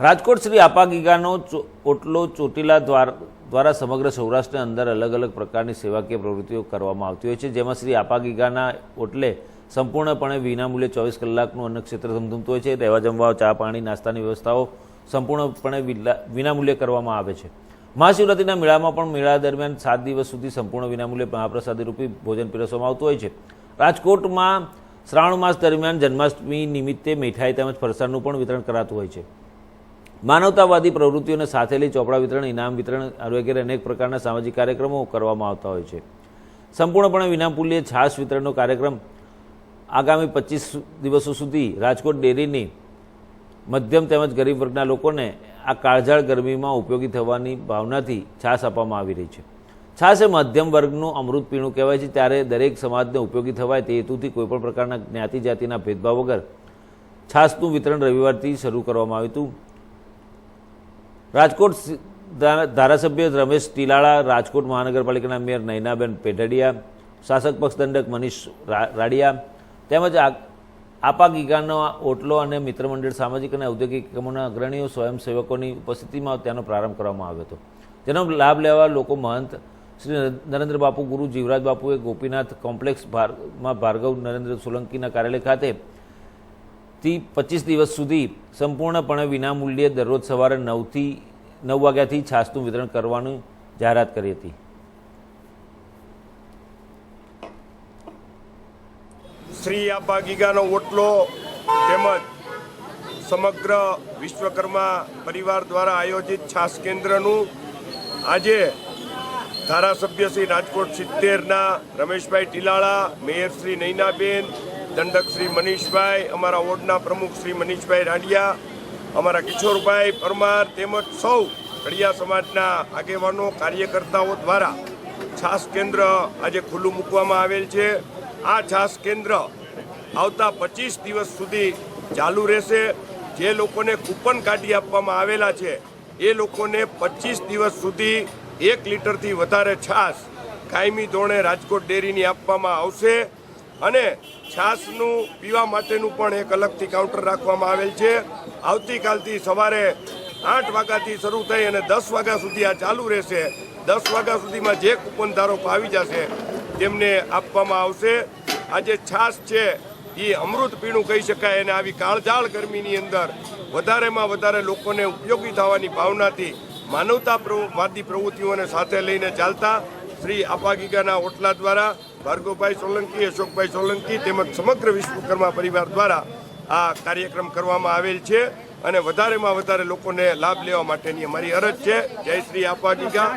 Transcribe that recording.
રાજકોટ શ્રી આપા ગીગાનો ચો- ઓટલો ચોટીલા દ્વાર- સમગ્ર સૌરાષ્ટ્રની અંદર અલગ અલગ પ્રકારની સેવાકીય પ્રવૃત્તિઓ કરવામાં આવતી હોય છે, જેમાં શ્રી આપાગીગાના ઓટલે સંપૂર્ણપણે વિનામૂલ્યે ચોવીસ કલાકનું અન્નક્ષેત્ર ધમધમતું હોય છે, રહેવા જમવા, ચા પાણી, નાસ્તાની વ્યવસ્થાઓ સંપૂર્ણપણે વિનામૂલ્યે કરવામાં આવે છે. મહાશિવરાત્રિના મેળામાં પણ મેળા દરમિયાન સાત દિવસ સુધી સંપૂર્ણ વિનામૂલ્યે મહાપ્રસાદી રૂપી ભોજન પીરસવામાં આવતું હોય છે. રાજકોટમાં શ્રાવણ માસ દરમિયાન જન્માષ્ટમી નિમિત્તે મીઠાઈ તેમજ ફરસાણનું પણ વિતરણ કરાતું હોય છે. માનવતાવાદી પ્રવૃત્તિઓને સાથે લઈ ચોપડા વિતરણ, ઇનામ વિતરણ વગેરે અનેક પ્રકારના સામાજિક કાર્યક્રમો કરવામાં આવતા હોય છે. સંપૂર્ણપણે વિનામૂલ્યે છાશ વિતરણનો કાર્યક્રમ આગામી પચીસ દિવસો સુધી રાજકોટ ડેરીની મધ્યમ તેમજ ગરીબ વર્ગના લોકોને આ કાળઝાળ ગરમીમાં ઉપયોગી થવાની ભાવનાથી છાશ આપવામાં આવી રહી છે. છાશ એ મધ્યમ વર્ગનું અમૃત પીણું કહેવાય છે, ત્યારે દરેક સમાજને ઉપયોગી થવાય તે હેતુથી કોઈપણ પ્રકારના જ્ઞાતિ જાતિના ભેદભાવ વગર છાશનું વિતરણ રવિવારથી શરૂ કરવામાં આવ્યું હતું. રાજકોટ ધારાસભ્ય રમેશ ટીલાળા, રાજકોટ મહાનગરપાલિકાના મેયર નૈનાબેન પેઢડિયા, શાસક પક્ષ દંડક મનીષ રાડિયા તેમજ આ- આપા ગીગાનો ઓટલો અને મિત્રમંડળ સામાજિક અને ઔદ્યોગિક એકમોના અગ્રણીઓ સ્વયંસેવકોની ઉપસ્થિતિમાં તેનો પ્રારંભ કરવામાં આવ્યો હતો. જેનો લાભ લેવા લોકો મહંત શ્રી નરેન્દ્ર બાપુ, ગુરુ જીવરાજ બાપુએ ગોપીનાથ કોમ્પ્લેક્સ ભારમાં ભાર્ગવ નરેન્દ્ર સોલંકીના કાર્યાલય ખાતે થી પચીસ દિવસ સુધી સંપૂર્ણપણે વિનામૂલ્યે દરરોજ સવારે નવથી, નવ વાગ્યાથી છાસનું વિતરણ કરવાનું જાહેરાત કરી હતી. શ્રી આપા ગીગાનો ઓટલો તેમજ સમગ્ર વિશ્વકર્મા પરિવાર દ્વારા આયોજિત છાસ કેન્દ્રનું આજે ધારાસભ્ય શ્રી રાજકોટ સિત્તેરના રમેશભાઈ ટીલાળા, મેયર શ્રી નૈનાબેન દંડક શ્રી મનીષભાઈ, અમારા વોર્ડના પ્રમુખ શ્રી મનીષભાઈ રાંડિયા, અમારા કિશોરભાઈ પરમાર તેમજ સૌ કડિયા સમાજના આગેવાનો, કાર્યકર્તાઓ દ્વારા છાસ કેન્દ્ર આજે ખુલ્લું મૂકવામાં આવેલ છે. આ છાસ કેન્દ્ર આવતા પચીસ દિવસ સુધી ચાલુ રહેશે. જે લોકોને કૂપન કાઢી આપવામાં આવેલા છે, એ લોકોને પચીસ દિવસ સુધી એક લીટરથી વધારે છાસ કાયમી ધોરણે રાજકોટ ડેરીની આપવામાં આવશે. અને છાશનું પીવા માટેનું પણ એક અલગથી કાઉન્ટર રાખવામાં આવેલ છે. આવતીકાલથી સવારે આઠ વાગ્યાથી શરૂ થઈ અને દસ વાગ્યા સુધી આ ચાલુ રહેશે. દસ વાગ્યા સુધીમાં જે કૂપન ધારકો આવી જશે, તેમને આપવામાં આવશે. આ જે છાશ છે એ અમૃત પીણું કહી શકાય અને આવી કાળઝાળ ગરમીની અંદર વધારેમાં વધારે લોકોને ઉપયોગી થવાની ભાવનાથી માનવતાવાદી પ્રવૃત્તિઓને સાથે લઈને ચાલતા શ્રી આપાગીગાના ઓટલા દ્વારા ભાર્ગવભાઈ સોલંકી, અશોકભાઈ સોલંકી તેમજ સમગ્ર વિશ્વકર્મા પરિવાર દ્વારા આ કાર્યક્રમ કરવામાં આવેલ છે અને વધારેમાં વધારે લોકોને લાભ લેવા માટેની અમારી અરજ છે. જય શ્રી આપાગીગા